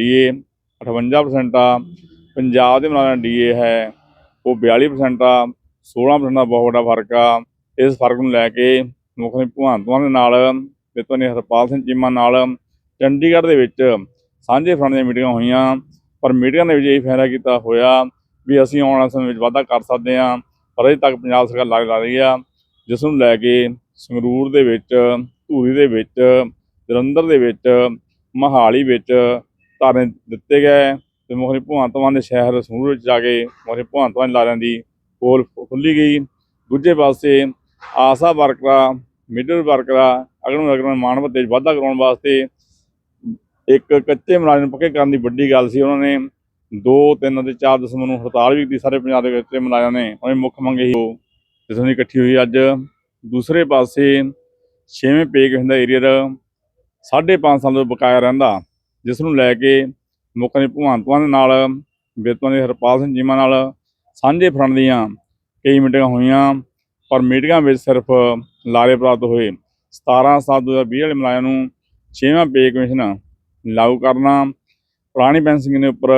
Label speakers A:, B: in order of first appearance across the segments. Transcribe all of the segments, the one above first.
A: DA 58% ਆ, ਪੰਜਾਬ ਦੇ ਨਾਲ ਦਾ ਡੀਏ ਹੈ, ਉਹ 42% ਆ 16% ਦਾ ਬਹੁਤ ਵੱਡਾ ਫ਼ਰਕ ਆ। ਇਸ ਫ਼ਰਕ ਨੂੰ ਲੈ ਕੇ ਮੁੱਖ ਮੰਤਰੀ ਭਗਵੰਤ ਮਾਨ ਦੇ ਨਾਲ ਬਿਤੋਂ ਨੇ ਹਰਪਾਲ ਸਿੰਘ ਚੀਮਾ ਨਾਲ, ਚੰਡੀਗੜ੍ਹ ਦੇ ਵਿੱਚ ਸਾਂਝੇ ਫਰੰਟ ਦੀਆਂ ਮੀਟਿੰਗਾਂ ਹੋਈਆਂ, ਪਰ ਮੀਟਿੰਗਾਂ ਦੇ ਵਿੱਚ ਇਹ ਫੈਸਲਾ ਕੀਤਾ ਹੋਇਆ ਵੀ ਅਸੀਂ ਆਉਣ ਵਾਲੇ ਸਮੇਂ ਵਿੱਚ ਵਾਧਾ ਕਰ ਸਕਦੇ ਹਾਂ, ਪਰ ਅਜੇ ਤੱਕ ਪੰਜਾਬ ਸਰਕਾਰ ਲਾਗ ਲਾ ਰਹੀ ਆ। ਜਿਸ ਨੂੰ ਲੈ ਕੇ ਸੰਗਰੂਰ ਦੇ ਵਿੱਚ, ਧੂਰੀ ਦੇ ਵਿੱਚ, ਜਲੰਧਰ ਦੇ ਵਿੱਚ, ਮਹਾਲੀ ਵਿੱਚ ਧਰਨੇ ਦਿੱਤੇ ਗਏ ਤੇ ਮੁੱਖ ਮੰਤਰੀ ਭਗਵੰਤ ਮਾਨ ਦੇ ਸ਼ਹਿਰ ਸੰਗਰੂਰ ਵਿੱਚ ਜਾ ਕੇ ਮੁੱਖ ਮੰਤਰੀ ਭਗਵੰਤ ਮਾਨ ਲਾਰਿਆਂ ਦੀ ਪੋਲ ਖੁੱਲੀ ਗਈ। ਦੂਜੇ ਪਾਸੇ ਆਸਾ ਵਰਕਰਾਂ, ਮਿਡਲ ਵਰਕਰਾਂ, ਅਗਨ ਵਰਕਰਾਂ ਨੂੰ ਮਾਣ ਭੱਤੇ ਵਾਧਾ ਕਰਾਉਣ ਵਾਸਤੇ ਇੱਕ ਕੱਚੇ ਮੁਲਾਜ਼ਮ ਨੂੰ ਪੱਕੇ ਕਰਨ ਦੀ ਵੱਡੀ ਗੱਲ ਸੀ ਉਹਨਾਂ ਨੇ। 2 3 ਤੇ 4 ਦਸੰਬਰ ਨੂੰ ਹੜਤਾਲ ਵੀ ਕੀਤੀ। ਸਾਰੇ ਪੰਜਾਬ ਦੇ ਕੱਚੇ ਮੁਲਾਜ਼ਮਾਂ ਨੇ ਉਹਨੇ ਮੁੱਖ ਮੰਗੇ ਇਹੀ ਉਹ ਜਿਸ ਇਕੱਠੀ ਹੋਈ ਅੱਜ। ਦੂਸਰੇ ਪਾਸੇ ਛੇਵੇਂ ਪੇ ਕਮਿਸ਼ਨ ਦਾ ਏਰੀਅਰ ਸਾਢੇ ਪੰਜ ਸਾਲ ਤੋਂ ਬਕਾਇਆ ਰਹਿੰਦਾ। ਜਿਸ ਨੂੰ ਲੈ ਕੇ ਮੁੱਖ ਮੰਤਰੀ ਭਗਵੰਤਾਂ ਦੇ ਨਾਲ ਬਿਰਤਵਾਂ ਦੇ ਹਰਪਾਲ ਸਿੰਘ ਚੀਮਾ ਨਾਲ ਸਾਂਝੇ ਫਰੰਟ ਦੀਆਂ ਕਈ ਮੀਟਿੰਗਾਂ ਹੋਈਆਂ, ਪਰ ਮੀਟਿੰਗਾਂ ਵਿੱਚ ਸਿਰਫ ਲਾਰੇ ਪ੍ਰਾਪਤ ਹੋਏ। 17 ਸਾਲ 2020 ਵਾਲੇ ਮੁਲਾਜ਼ਮਾਂ ਨੂੰ ਛੇਵਾਂ ਪੇ ਕਮਿਸ਼ਨ ਲਾਗੂ ਕਰਨਾ, ਪੁਰਾਣੀ ਪੈਨਸਿੰਗ ਦੇ ਉੱਪਰ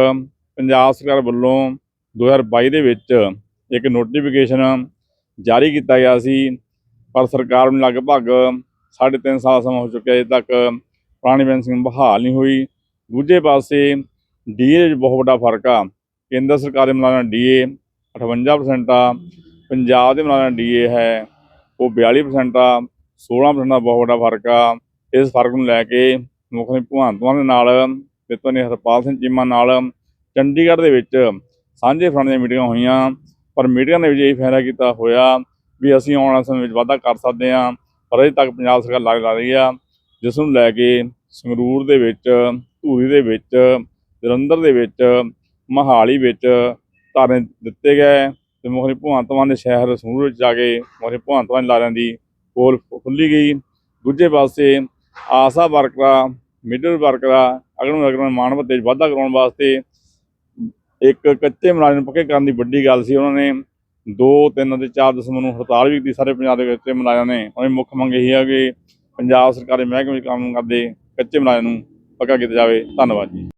A: ਪੰਜਾਬ ਸਰਕਾਰ ਵੱਲੋਂ 2022 ਦੇ ਵਿੱਚ ਇੱਕ ਨੋਟੀਫਿਕੇਸ਼ਨ ਜਾਰੀ ਕੀਤਾ ਗਿਆ ਸੀ, ਪਰ ਸਰਕਾਰ ਨੂੰ ਲਗਭਗ ਸਾਢੇ ਤਿੰਨ ਸਾਲ ਸਮਾਂ ਹੋ ਚੁੱਕਿਆ ਅਜੇ ਤੱਕ ਪੁਰਾਣੀ ਪੈਨਸਿੰਗ ਬਹਾਲ ਨਹੀਂ ਹੋਈ। ਦੂਜੇ ਪਾਸੇ ਡੀਏ ਵਿੱਚ ਬਹੁਤ ਵੱਡਾ ਫ਼ਰਕ ਆ। ਕੇਂਦਰ ਸਰਕਾਰ ਦੇ ਮੁਲਾਜ਼ਮਾਂ ਡੀਏ 58% ਆ, ਪੰਜਾਬ ਦੇ ਮੁਲਾਜ਼ਮਾਂ ਡੀਏ ਹੈ, ਉਹ 42% ਆ 16% ਦਾ ਬਹੁਤ ਵੱਡਾ ਫ਼ਰਕ ਆ। ਇਸ ਫ਼ਰਕ ਨੂੰ ਲੈ ਕੇ ਮੁੱਖ ਮੰਤਰੀ ਭਗਵੰਤ ਮਾਨ ਦੇ ਨਾਲ ਬਿਤੋਂ ਨੇ ਹਰਪਾਲ ਸਿੰਘ ਚੀਮਾ ਨਾਲ ਚੰਡੀਗੜ੍ਹ ਦੇ ਵਿੱਚ ਸਾਂਝੇ ਫਰੰਟ ਦੀਆਂ ਮੀਟਿੰਗਾਂ ਹੋਈਆਂ। ਪਰ ਮੀਟਿੰਗਾਂ ਦੇ ਵਿੱਚ ਇਹ ਫੈਸਲਾ ਕੀਤਾ ਹੋਇਆ ਵੀ ਅਸੀਂ ਆਉਣ ਵਾਲੇ ਸਮੇਂ ਵਿੱਚ ਵਾਧਾ ਕਰ ਸਕਦੇ ਹਾਂ, ਪਰ ਅਜੇ ਤੱਕ ਪੰਜਾਬ ਸਰਕਾਰ ਲਾਗ ਲਾ ਰਹੀ ਆ, ਜਿਸ ਨੂੰ ਲੈ ਕੇ ਸੰਗਰੂਰ ਦੇ ਵਿੱਚ ਧੂਰੀ ਦੇ ਵਿੱਚ, ਜਲੰਧਰ ਦੇ ਵਿੱਚ, ਮਹਾਲੀ ਵਿੱਚ ਧਰਨੇ ਦਿੱਤੇ ਗਏ ਤੇ ਮੁੱਖ ਮੰਤਰੀ ਭਗਵੰਤ ਮਾਨ ਦੇ ਸ਼ਹਿਰ ਸੰਗਰੂਰ ਵਿੱਚ ਜਾ ਕੇ ਮੁੱਖ ਮੰਤਰੀ ਭਗਵੰਤ ਮਾਨ ਲਾਰਿਆਂ ਦੀ ਕੋਲ ਖੁੱਲੀ ਗਈ। ਦੂਜੇ ਪਾਸੇ ਆਸਾ ਵਰਕਰਾਂ, ਮਿਡਲ ਵਰਕਰਾਂ ਅਗਨ ਵਰਕਰਾਂ ਨੂੰ ਮਾਣ ਭੱਤੇ 'ਚ ਵਾਧਾ ਕਰਾਉਣ ਵਾਸਤੇ ਇੱਕ ਕੱਚੇ ਮੁਲਾਜ਼ਮ ਨੂੰ ਪੱਕੇ ਕਰਨ ਦੀ ਵੱਡੀ ਗੱਲ ਸੀ ਉਹਨਾਂ ਨੇ। 2 3 ਤੇ 4 ਦਸੰਬਰ ਨੂੰ ਹੜਤਾਲ ਵੀ ਕੀਤੀ ਸਾਰੇ ਪੰਜਾਬ ਦੇ ਕੱਚੇ ਮੁਲਾਜ਼ਮਾਂ ਨੇ। ਉਹਨਾਂ ਦੀ ਮੁੱਖ ਮੰਗ ਇਹੀ ਹੈ ਕਿ ਪੰਜਾਬ ਸਰਕਾਰੀ ਮਹਿਕਮੇ ਵਿੱਚ ਕੰਮ ਕਰਦੇ ਕੱਚੇ ਮੁਲਾਜ਼ਮਾਂ ਨੂੰ ਪੱਕਾ ਕੀਤਾ ਜਾਵੇ। ਧੰਨਵਾਦ ਜੀ।